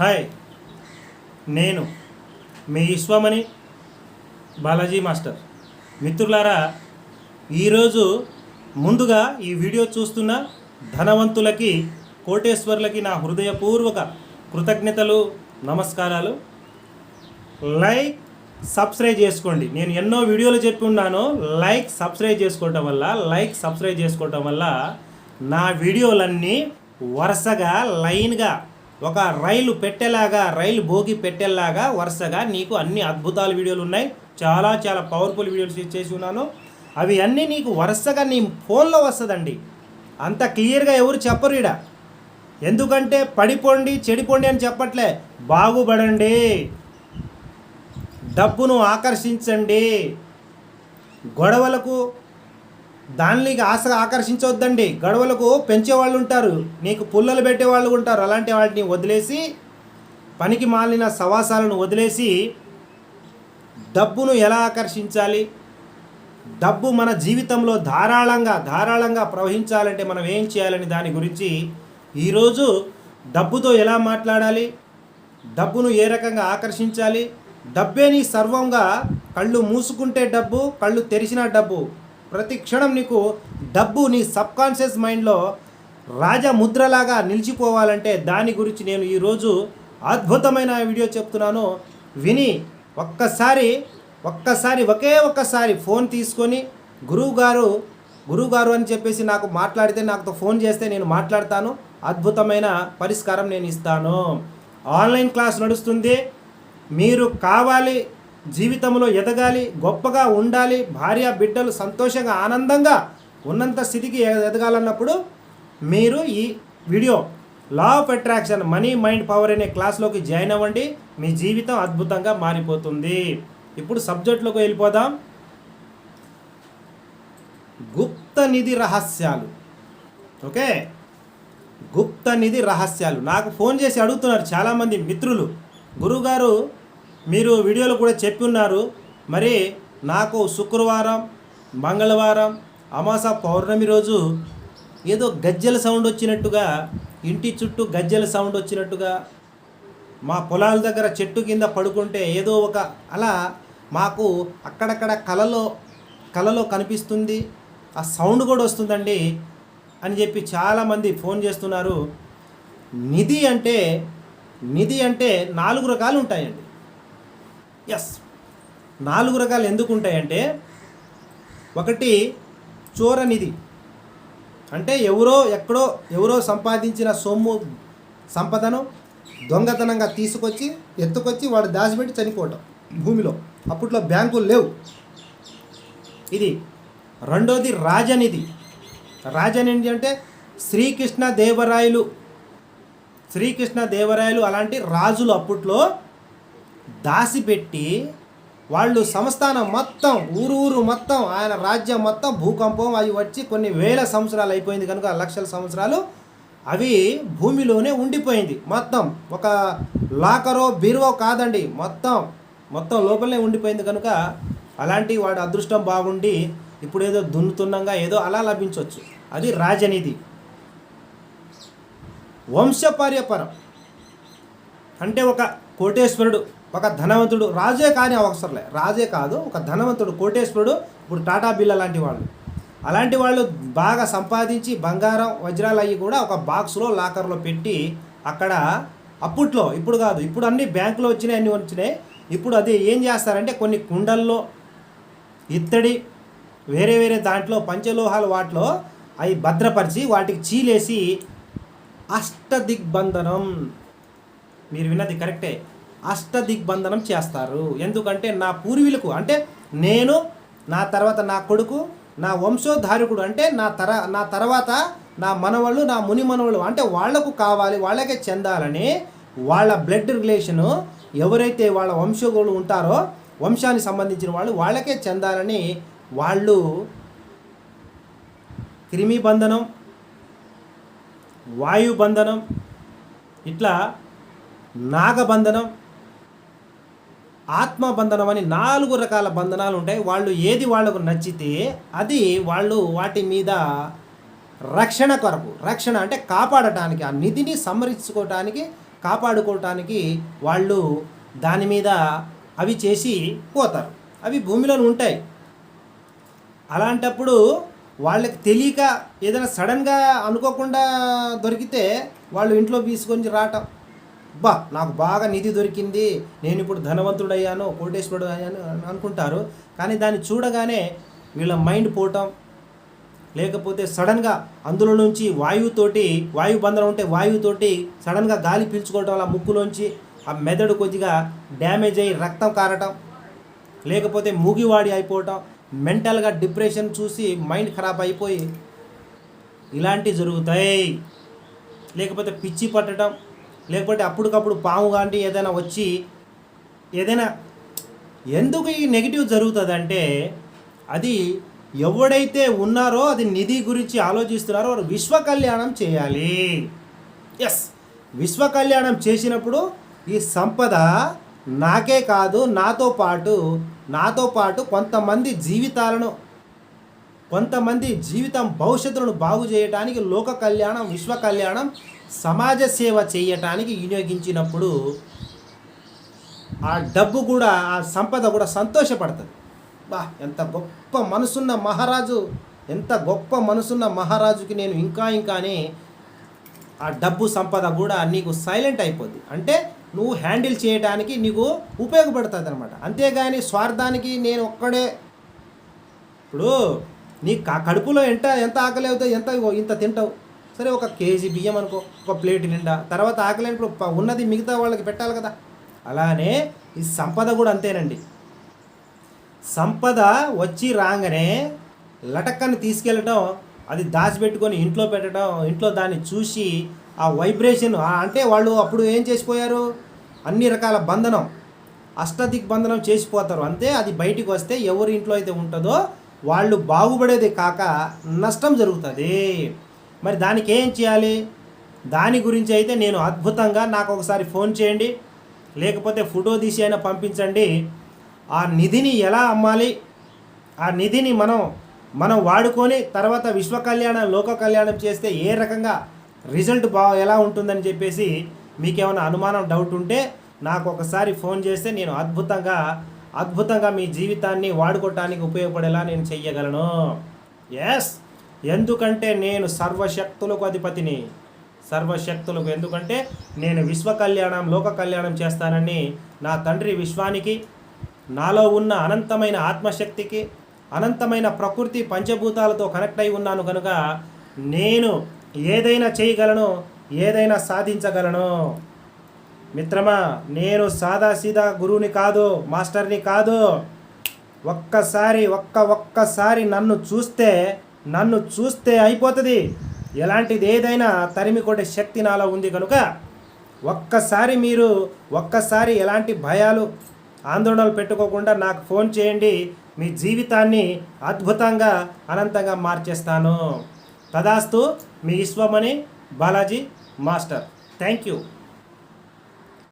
Hi. నేను మీ Vishwamani Balaji master. మిత్రులారా ఈరోజు ముందుగా ఈ వీడియో చూస్తున్న ధనవంతులకి కోటేశ్వర్లకి నా హృదయపూర్వక కృతజ్ఞతలు నమస్కారాలు. లైక్ సబ్స్క్రైబ్ చేసుకోండి. నేను ఎన్నో వీడియోలు చెప్పి ఉన్నాను లైక్ సబ్స్క్రైబ్ చేసుకోవటం వల్ల లైక్ సబ్స్క్రైబ్ చేసుకోవటం వల్ల నా వీడియోలన్నీ వరుసగా లైన్గా ఒక రైలు పెట్టేలాగా రైలు భోగి పెట్టేలాగా వరుసగా నీకు అన్ని అద్భుతాల వీడియోలు ఉన్నాయి. చాలా చాలా పవర్ఫుల్ వీడియోలు చేసి ఉన్నాను. అవి అన్నీ నీకు వరుసగా నీ ఫోన్లో వస్తుందండి. అంత క్లియర్గా ఎవరు చెప్పరు ఈడ. ఎందుకంటే పడిపోండి చెడిపోండి అని చెప్పట్లే. బాగుపడండి. డబ్బును ఆకర్షించండి. గొడవలకు దానికి ఆశగా ఆకర్షించవద్దండి. గొడవలకు పెంచేవాళ్ళు ఉంటారు నీకు పుల్లలు పెట్టే వాళ్ళు ఉంటారు. అలాంటి వాటిని వదిలేసి పనికి మాలిన సవాసాలను వదిలేసి డబ్బును ఎలా ఆకర్షించాలి? డబ్బు మన జీవితంలో ధారాళంగా ధారాళంగా ప్రవహించాలంటే మనం ఏం చేయాలని దాని గురించి ఈరోజు డబ్బుతో ఎలా మాట్లాడాలి? డబ్బును ఏ రకంగా ఆకర్షించాలి? డబ్బే నీ సర్వంగా కళ్ళు మూసుకుంటే డబ్బు కళ్ళు తెరిచిన డబ్బు. ప్రతి క్షణం నీకు డబ్బు నీ సబ్కాన్షియస్ మైండ్లో రాజముద్రలాగా నిలిచిపోవాలంటే దాని గురించి నేను ఈరోజు అద్భుతమైన వీడియో చెప్తున్నాను. విని ఒక్కసారి ఒక్కసారి ఒకే ఒక్కసారి ఫోన్ తీసుకొని గురువుగారు గురువుగారు అని చెప్పేసి నాకు మాట్లాడితే నాకు ఫోన్ చేస్తే నేను మాట్లాడతాను. అద్భుతమైన పరిష్కారం నేను ఇస్తాను. ఆన్లైన్ క్లాస్ నడుస్తుంది. మీరు కావాలి జీవితంలో ఎదగాలి గొప్పగా ఉండాలి భార్య బిడ్డలు సంతోషంగా ఆనందంగా ఉన్నంత స్థితికి ఎదగాలన్నప్పుడు మీరు ఈ video law of attraction money mind power అనే క్లాస్లోకి జాయిన్ అవ్వండి. మీ జీవితం అద్భుతంగా మారిపోతుంది. ఇప్పుడు సబ్జెక్టులోకి వెళ్ళిపోదాం. గుప్త నిధి రహస్యాలు. ఓకే? గుప్త నిధి రహస్యాలు. నాకు ఫోన్ చేసి అడుగుతున్నారు చాలామంది మిత్రులు. గురువుగారు మీరు వీడియోలో కూడా చెప్పి ఉన్నారు. మరి నాకు శుక్రవారం మంగళవారం అమాస పౌర్ణమి రోజు ఏదో గజ్జల సౌండ్ వచ్చినట్టుగా ఇంటి చుట్టూ గజ్జల సౌండ్ వచ్చినట్టుగా మా పొలాల దగ్గర చెట్టు కింద పడుకుంటే ఏదో ఒక అలా మాకు అక్కడక్కడ కలలో కలలో కనిపిస్తుంది. ఆ సౌండ్ కూడా వస్తుందండి అని చెప్పి చాలామంది ఫోన్ చేస్తున్నారు. నిధి అంటే నిధి అంటే నాలుగు రకాలు ఉంటాయండి. ఎస్ నాలుగు రకాలు ఎందుకు ఉంటాయంటే ఒకటి చోర నిధి. అంటే ఎవరో ఎక్కడో ఎవరో సంపాదించిన సొమ్ము సంపదను దొంగతనంగా తీసుకొచ్చి ఎత్తుకొచ్చి వాడు దాచిపెట్టి చనిపోవటం భూమిలో. అప్పట్లో బ్యాంకులు లేవు. ఇది రెండోది రాజనిధి. రాజనిధి అంటే శ్రీకృష్ణ దేవరాయలు. శ్రీకృష్ణ దేవరాయలు అలాంటి రాజులు అప్పట్లో దాసిపెట్టి వాళ్ళు సంస్థానం మొత్తం ఊరు ఊరు మొత్తం ఆయన రాజ్యం మొత్తం భూకంపం అవి వచ్చి కొన్ని వేల సంవత్సరాలు అయిపోయింది కనుక లక్షల సంవత్సరాలు అవి భూమిలోనే ఉండిపోయింది మొత్తం. ఒక లాకరో బీరువో కాదండి మొత్తం మొత్తం లోపలనే ఉండిపోయింది కనుక అలాంటి వాడు అదృష్టం బాగుండి ఇప్పుడు ఏదో దున్నుతున్నంగా ఏదో అలా లభించవచ్చు అది రాజనీతి. వంశపార్యపరం. అంటే ఒక కోటేశ్వరుడు ఒక ధనవంతుడు రాజే కానీ అవసరంలే. రాజే కాదు ఒక ధనవంతుడు కోటేశ్వరుడు ఇప్పుడు టాటా బిల్ లాంటి వాళ్ళు. అలాంటి వాళ్ళు బాగా సంపాదించి బంగారం వజ్రాలు అవి కూడా ఒక బాక్స్లో లాకర్లో పెట్టి అక్కడ అప్పట్లో ఇప్పుడు కాదు ఇప్పుడు అన్ని బ్యాంకులో వచ్చినాయి అన్నీ వచ్చినాయి. ఇప్పుడు అది ఏం చేస్తారంటే కొన్ని కుండల్లో ఇత్తడి వేరే వేరే దాంట్లో పంచలోహాలు వాటిలో అవి భద్రపరిచి వాటికి చీలేసి అష్టదిగ్బంధనం మీరు విన్నది కరెక్టే. అష్టదిగ్బంధనం చేస్తారు. ఎందుకంటే నా పూర్వీలకు అంటే నేను నా తర్వాత నా కొడుకు నా వంశోద్ధారకుడు అంటే నా తర నా తర్వాత నా మనవాళ్ళు నా ముని మనవాళ్ళు అంటే వాళ్ళకు కావాలి వాళ్ళకే చెందాలని వాళ్ళ బ్లడ్ రిలేషను ఎవరైతే వాళ్ళ వంశోగులు ఉంటారో వంశానికి సంబంధించిన వాళ్ళు వాళ్ళకే చెందాలని వాళ్ళు క్రిమి బంధనం వాయు బంధనం ఇట్లా నాగబంధనం ఆత్మబంధనం అని నాలుగు రకాల బంధనాలు ఉంటాయి వాళ్ళు ఏది వాళ్ళకు నచ్చితే అది వాళ్ళు వాటి మీద రక్షణ కొరకు. రక్షణ అంటే కాపాడటానికి ఆ నిధిని సంరక్షించుకోవటానికి కాపాడుకోవటానికి వాళ్ళు దాని మీద అవి చేసి పోతారు. అవి భూమిలో ఉంటాయి. అలాంటప్పుడు వాళ్ళకి తెలియక ఏదైనా సడన్గా అనుకోకుండా దొరికితే వాళ్ళు ఇంట్లో తీసుకొని రావటం. బా నాకు బాగా నిధి దొరికింది నేను ఇప్పుడు ధనవంతుడయ్యాను కోటేశ్వరుడు అయ్యాను అని అనుకుంటారు. కానీ దాన్ని చూడగానే వీళ్ళ మైండ్ పోవటం లేకపోతే సడన్గా అందులో నుంచి వాయువుతోటి వాయు బంధనం ఉంటే వాయువుతోటి సడన్గా గాలి పీల్చుకోవడం వల్ల ముక్కులోంచి ఆ మెదడు కొద్దిగా డ్యామేజ్ అయ్యి రక్తం కారటం లేకపోతే మూగివాడి అయిపోవటం మెంటల్గా డిప్రెషన్ చూసి మైండ్ ఖరాబ్ అయిపోయి ఇలాంటివి జరుగుతాయి. లేకపోతే పిచ్చి పట్టడం లేకపోతే అప్పటికప్పుడు పాము కానీ ఏదైనా వచ్చి ఏదైనా ఎందుకు ఈ నెగిటివ్ జరుగుతుందంటే అది ఎవడైతే ఉన్నారో అది నిధి గురించి ఆలోచిస్తున్నారో వారు విశ్వ కళ్యాణం చేయాలి. ఎస్ విశ్వ కళ్యాణం చేసినప్పుడు ఈ సంపద నాకే కాదు నాతో పాటు నాతో పాటు కొంతమంది జీవితాలను కొంతమంది జీవితం భవిష్యత్తులను బాగు చేయటానికి లోక కళ్యాణం విశ్వ కళ్యాణం సమాజ సేవ చేయటానికి వినియోగించినప్పుడు ఆ డబ్బు కూడా ఆ సంపద కూడా సంతోషపడుతుంది. బా ఎంత గొప్ప మనసున్న మహారాజు ఎంత గొప్ప మనసున్న మహారాజుకి నేను ఇంకా ఇంకానే ఆ డబ్బు సంపద కూడా నీకు సైలెంట్ అయిపోద్ది. అంటే నువ్వు హ్యాండిల్ చేయడానికి నీకు ఉపయోగపడుతుంది అనమాట అంతేగాని స్వార్థానికి నేను ఒక్కడే ఇప్పుడు నీ కడుపులో ఎంత ఎంత ఆకలి అవుతాయి ఎంత ఇంత తింటావు. సరే ఒక కేజీ బియ్యం అనుకో ఒక ప్లేట్ నిండా. తర్వాత ఆకలేనప్పుడు ప- ఉన్నది మిగతా వాళ్ళకి పెట్టాలి కదా. అలానే ఈ సంపద కూడా అంతేనండి. సంపద వచ్చి రాగానే లటక్కని తీసుకెళ్ళటం అది దాచిపెట్టుకొని ఇంట్లో పెట్టడం ఇంట్లో దాన్ని చూసి ఆ వైబ్రేషన్ అంటే వాళ్ళు అప్పుడు ఏం చేసిపోయారు? అన్ని రకాల బంధనం అష్టదిగ్బంధనం చేసిపోతారు. అంతే అది బయటికి వస్తే ఎవరి ఇంట్లో అయితే ఉంటుందో వాళ్ళు బాగుపడేది కాక నష్టం జరుగుతుంది. మరి దానికి ఏం చేయాలి? దాని గురించి అయితే నేను అద్భుతంగా నాకు ఒకసారి ఫోన్ చేయండి. లేకపోతే ఫోటో తీసి అయినా పంపించండి. ఆ నిధిని ఎలా అమ్మాలి? ఆ నిధిని మనం మనం వాడుకొని తర్వాత విశ్వ కళ్యాణం లోక కళ్యాణం చేస్తే ఏ రకంగా రిజల్ట్ బా ఎలా ఉంటుందని చెప్పేసి మీకేమైనా అనుమానం డౌట్ ఉంటే నాకు ఒకసారి ఫోన్ చేస్తే నేను అద్భుతంగా అద్భుతంగా మీ జీవితాన్ని వాడుకోవటానికి ఉపయోగపడేలా నేను చెయ్యగలను. ఎస్ ఎందుకంటే నేను సర్వశక్తులకు అధిపతిని. సర్వశక్తులకు ఎందుకంటే నేను విశ్వ కళ్యాణం లోక కళ్యాణం చేస్తానని నా తండ్రి విశ్వానికి నాలో ఉన్న అనంతమైన ఆత్మశక్తికి అనంతమైన ప్రకృతి పంచభూతాలతో కనెక్ట్ అయి ఉన్నాను కనుక నేను ఏదైనా చేయగలను ఏదైనా సాధించగలను. మిత్రమా నేను సాదాసీదా గురువుని కాదు మాస్టర్ని కాదు. ఒక్కసారి ఒక్క ఒక్కసారి నన్ను చూస్తే నన్ను చూస్తే అయిపోతుంది. ఎలాంటిది ఏదైనా తరిమి కొట్టే శక్తి నాలో ఉంది కనుక ఒక్కసారి మీరు ఒక్కసారి ఎలాంటి భయాలు ఆందోళనలు పెట్టుకోకుండా నాకు ఫోన్ చేయండి. మీ జీవితాన్ని అద్భుతంగా అనంతంగా మార్చేస్తాను. తదాస్తు మీ Vishwamani Balaji master. Thank you.